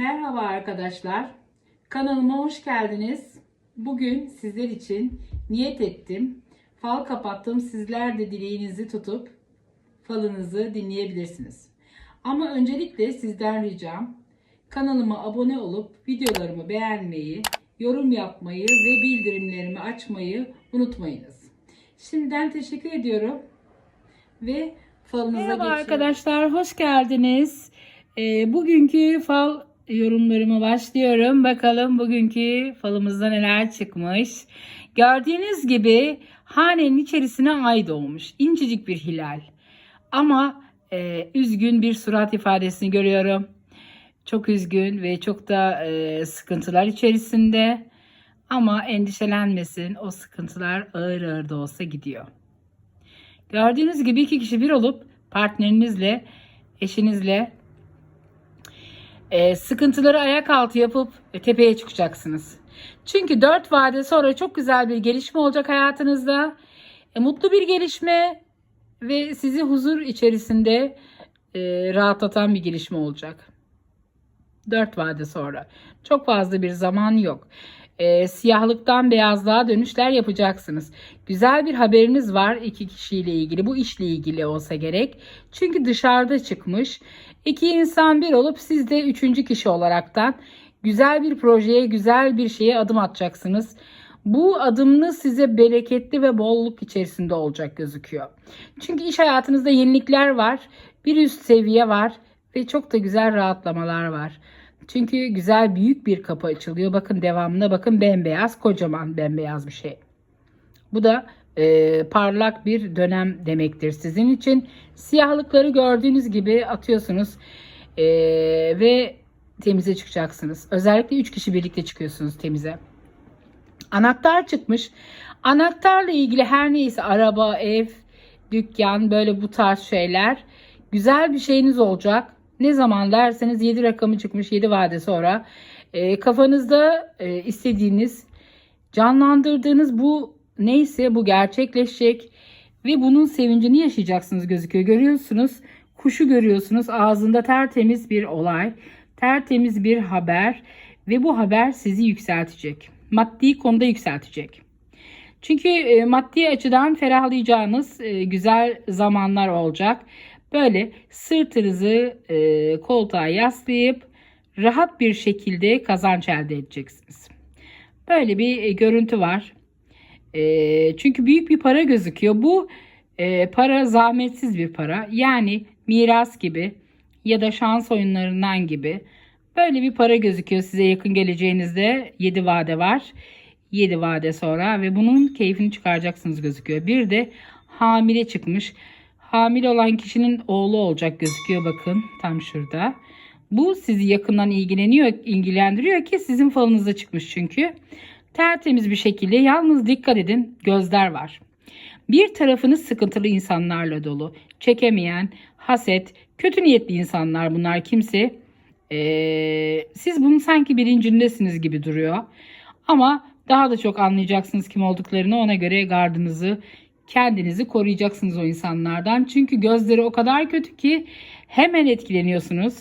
Merhaba arkadaşlar. Kanalıma hoş geldiniz. Bugün sizler için niyet ettim. Fal kapattım. Sizler de dileğinizi tutup falınızı dinleyebilirsiniz. Ama öncelikle sizden ricam kanalıma abone olup videolarımı beğenmeyi, yorum yapmayı ve bildirimlerimi açmayı unutmayınız. Şimdiden teşekkür ediyorum ve falınıza Merhaba geçiyorum. arkadaşlar, hoş geldiniz. Ee, bugünkü fal yorumlarıma başlıyorum. Bakalım bugünkü falımızda neler çıkmış. Gördüğünüz gibi hanenin içerisine ay doğmuş. İncecik bir hilal. Ama e, üzgün bir surat ifadesini görüyorum. Çok üzgün ve çok da e, sıkıntılar içerisinde. Ama endişelenmesin. O sıkıntılar ağır ağır da olsa gidiyor. Gördüğünüz gibi iki kişi bir olup partnerinizle, eşinizle e, sıkıntıları ayak altı yapıp tepeye çıkacaksınız. Çünkü dört vade sonra çok güzel bir gelişme olacak hayatınızda. E, mutlu bir gelişme ve sizi huzur içerisinde e, rahatlatan bir gelişme olacak. Dört vade sonra. Çok fazla bir zaman yok. E, siyahlıktan beyazlığa dönüşler yapacaksınız. Güzel bir haberiniz var iki kişiyle ilgili. Bu işle ilgili olsa gerek. Çünkü dışarıda çıkmış. İki insan bir olup siz de üçüncü kişi olaraktan güzel bir projeye, güzel bir şeye adım atacaksınız. Bu adımınız size bereketli ve bolluk içerisinde olacak gözüküyor. Çünkü iş hayatınızda yenilikler var. Bir üst seviye var ve çok da güzel rahatlamalar var. Çünkü güzel büyük bir kapı açılıyor. Bakın devamına bakın bembeyaz kocaman bembeyaz bir şey. Bu da e, parlak bir dönem demektir sizin için. Siyahlıkları gördüğünüz gibi atıyorsunuz e, ve temize çıkacaksınız. Özellikle 3 kişi birlikte çıkıyorsunuz temize. Anahtar çıkmış. Anahtarla ilgili her neyse araba, ev, dükkan böyle bu tarz şeyler güzel bir şeyiniz olacak. Ne zaman derseniz 7 rakamı çıkmış 7 vade sonra. E, kafanızda e, istediğiniz canlandırdığınız bu neyse bu gerçekleşecek ve bunun sevincini yaşayacaksınız gözüküyor. Görüyorsunuz kuşu görüyorsunuz ağzında tertemiz bir olay, tertemiz bir haber ve bu haber sizi yükseltecek. Maddi konuda yükseltecek. Çünkü e, maddi açıdan ferahlayacağınız e, güzel zamanlar olacak. Böyle sırtınızı e, koltuğa yaslayıp rahat bir şekilde kazanç elde edeceksiniz. Böyle bir e, görüntü var. E, çünkü büyük bir para gözüküyor. Bu e, para zahmetsiz bir para. Yani miras gibi ya da şans oyunlarından gibi böyle bir para gözüküyor size yakın geleceğinizde 7 vade var. 7 vade sonra ve bunun keyfini çıkaracaksınız gözüküyor. Bir de hamile çıkmış. Hamile olan kişinin oğlu olacak gözüküyor bakın tam şurada. Bu sizi yakından ilgileniyor, ilgilendiriyor ki sizin falınıza çıkmış çünkü. Tertemiz bir şekilde yalnız dikkat edin gözler var. Bir tarafınız sıkıntılı insanlarla dolu. Çekemeyen, haset, kötü niyetli insanlar bunlar kimse. Ee, siz bunun sanki bilincindesiniz gibi duruyor. Ama daha da çok anlayacaksınız kim olduklarını ona göre gardınızı kendinizi koruyacaksınız o insanlardan. Çünkü gözleri o kadar kötü ki hemen etkileniyorsunuz.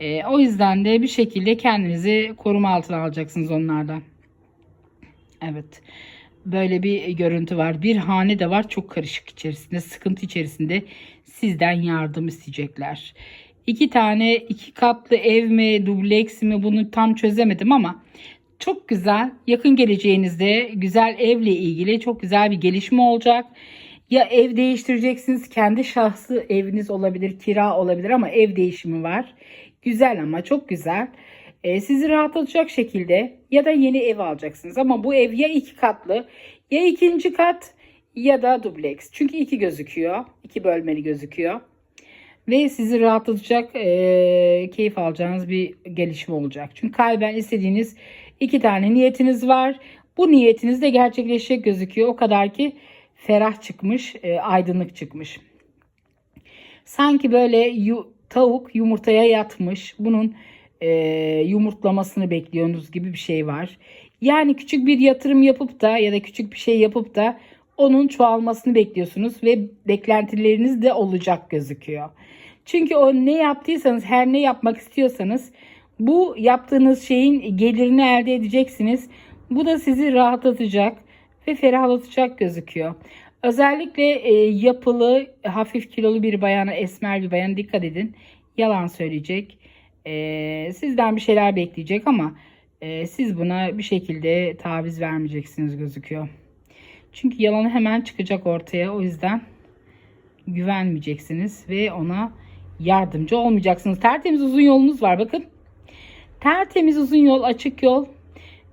Ee, o yüzden de bir şekilde kendinizi koruma altına alacaksınız onlardan. Evet. Böyle bir görüntü var. Bir hane de var çok karışık içerisinde, sıkıntı içerisinde sizden yardım isteyecekler. İki tane iki katlı ev mi, dubleks mi bunu tam çözemedim ama çok güzel. Yakın geleceğinizde güzel evle ilgili çok güzel bir gelişme olacak. Ya ev değiştireceksiniz. Kendi şahsı eviniz olabilir, kira olabilir ama ev değişimi var. Güzel ama çok güzel. Ee, sizi rahatlatacak şekilde ya da yeni ev alacaksınız. Ama bu ev ya iki katlı ya ikinci kat ya da dubleks. Çünkü iki gözüküyor. iki bölmeli gözüküyor. Ve sizi rahatlatacak, e, keyif alacağınız bir gelişme olacak. Çünkü kalben istediğiniz iki tane niyetiniz var. Bu niyetiniz de gerçekleşecek gözüküyor. O kadar ki ferah çıkmış, e, aydınlık çıkmış. Sanki böyle yu, tavuk yumurtaya yatmış. Bunun e, yumurtlamasını bekliyorsunuz gibi bir şey var. Yani küçük bir yatırım yapıp da ya da küçük bir şey yapıp da onun çoğalmasını bekliyorsunuz ve beklentileriniz de olacak gözüküyor. Çünkü o ne yaptıysanız her ne yapmak istiyorsanız Bu yaptığınız şeyin gelirini elde edeceksiniz. Bu da sizi rahatlatacak ve ferahlatacak gözüküyor. Özellikle e, yapılı, hafif kilolu bir bayana, esmer bir bayana dikkat edin. Yalan söyleyecek. E, sizden bir şeyler bekleyecek ama e, siz buna bir şekilde taviz vermeyeceksiniz gözüküyor. Çünkü yalanı hemen çıkacak ortaya. O yüzden güvenmeyeceksiniz ve ona yardımcı olmayacaksınız. Tertemiz uzun yolunuz var bakın. Tertemiz uzun yol, açık yol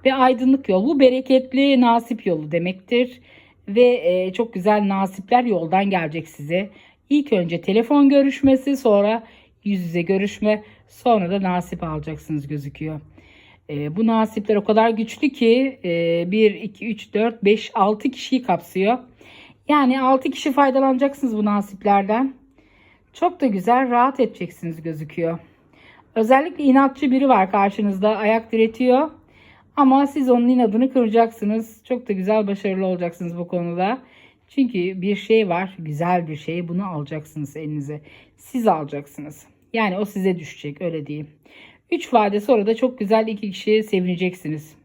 ve aydınlık yol. Bu bereketli nasip yolu demektir. Ve e, çok güzel nasipler yoldan gelecek size. İlk önce telefon görüşmesi, sonra yüz yüze görüşme, sonra da nasip alacaksınız gözüküyor. E, bu nasipler o kadar güçlü ki e, 1, 2, 3, 4, 5, 6 kişiyi kapsıyor. Yani 6 kişi faydalanacaksınız bu nasiplerden. Çok da güzel rahat edeceksiniz gözüküyor. Özellikle inatçı biri var karşınızda ayak diretiyor. Ama siz onun inadını kıracaksınız. Çok da güzel başarılı olacaksınız bu konuda. Çünkü bir şey var, güzel bir şey. Bunu alacaksınız elinize. Siz alacaksınız. Yani o size düşecek öyle diyeyim. 3 vade sonra da çok güzel iki kişiye sevineceksiniz.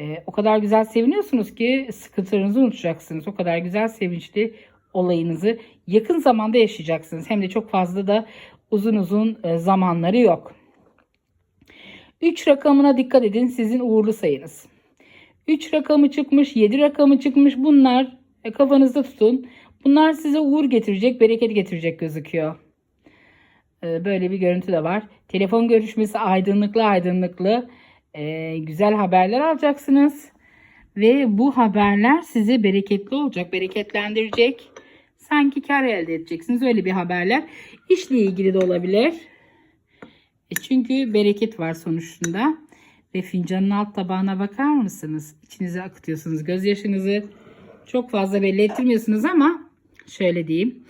Ee, o kadar güzel seviniyorsunuz ki sıkıntılarınızı unutacaksınız. O kadar güzel sevinçli olayınızı yakın zamanda yaşayacaksınız. Hem de çok fazla da uzun uzun e, zamanları yok. 3 rakamına dikkat edin sizin uğurlu sayınız. 3 rakamı çıkmış, 7 rakamı çıkmış. Bunlar e, kafanızda tutun. Bunlar size uğur getirecek, bereket getirecek gözüküyor. E, Böyle bir görüntü de var. Telefon görüşmesi aydınlıklı aydınlıklı. güzel haberler alacaksınız. Ve bu haberler size bereketli olacak, bereketlendirecek. Sanki kar elde edeceksiniz öyle bir haberler. İşle ilgili de olabilir. E çünkü bereket var sonuçta. Ve fincanın alt tabağına bakar mısınız? İçinize akıtıyorsunuz gözyaşınızı. Çok fazla belli ettirmiyorsunuz ama şöyle diyeyim.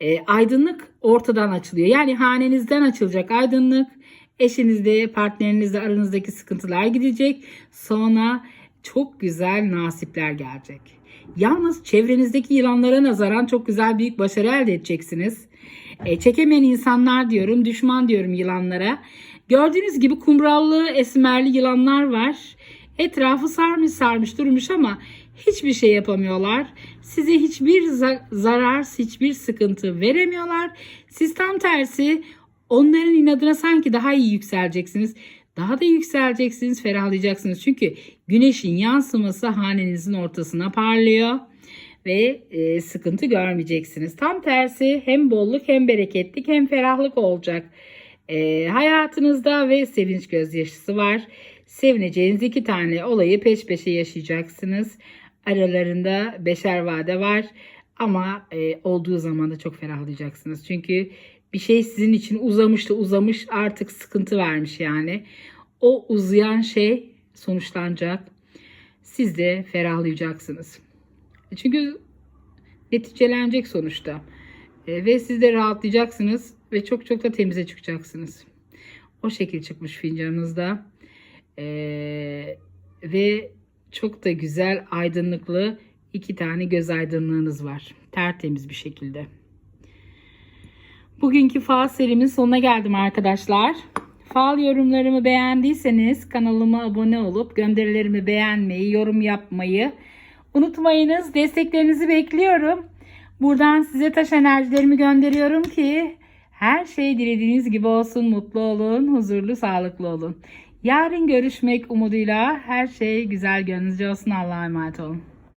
E, aydınlık ortadan açılıyor. Yani hanenizden açılacak aydınlık. Eşinizde, partnerinizle aranızdaki sıkıntılar gidecek. Sonra çok güzel nasipler gelecek. Yalnız çevrenizdeki yılanlara nazaran çok güzel büyük başarı elde edeceksiniz. E, çekemeyen insanlar diyorum, düşman diyorum yılanlara. Gördüğünüz gibi kumrallı, esmerli yılanlar var. Etrafı sarmış sarmış durmuş ama hiçbir şey yapamıyorlar. Size hiçbir za- zarar, hiçbir sıkıntı veremiyorlar. Siz tam tersi onların inadına sanki daha iyi yükseleceksiniz. Daha da yükseleceksiniz, ferahlayacaksınız. Çünkü güneşin yansıması hanenizin ortasına parlıyor ve e, sıkıntı görmeyeceksiniz. Tam tersi hem bolluk hem bereketlik hem ferahlık olacak. E, hayatınızda ve sevinç gözyaşısı var. Sevineceğiniz iki tane olayı peş peşe yaşayacaksınız. Aralarında beşer vade var ama e, olduğu zaman da çok ferahlayacaksınız. Çünkü bir şey sizin için uzamış da uzamış artık sıkıntı vermiş yani. O uzayan şey sonuçlanacak. Siz de ferahlayacaksınız. Çünkü neticelenecek sonuçta. E, ve siz de rahatlayacaksınız ve çok çok da temize çıkacaksınız. O şekil çıkmış fincanınızda. E, ve çok da güzel aydınlıklı iki tane göz aydınlığınız var. Tertemiz bir şekilde. Bugünkü fal serimin sonuna geldim arkadaşlar. Fal yorumlarımı beğendiyseniz kanalıma abone olup gönderilerimi beğenmeyi, yorum yapmayı unutmayınız. Desteklerinizi bekliyorum. Buradan size taş enerjilerimi gönderiyorum ki her şey dilediğiniz gibi olsun, mutlu olun, huzurlu, sağlıklı olun. Yarın görüşmek umuduyla her şey güzel gönlünüzce olsun. Allah'a emanet olun.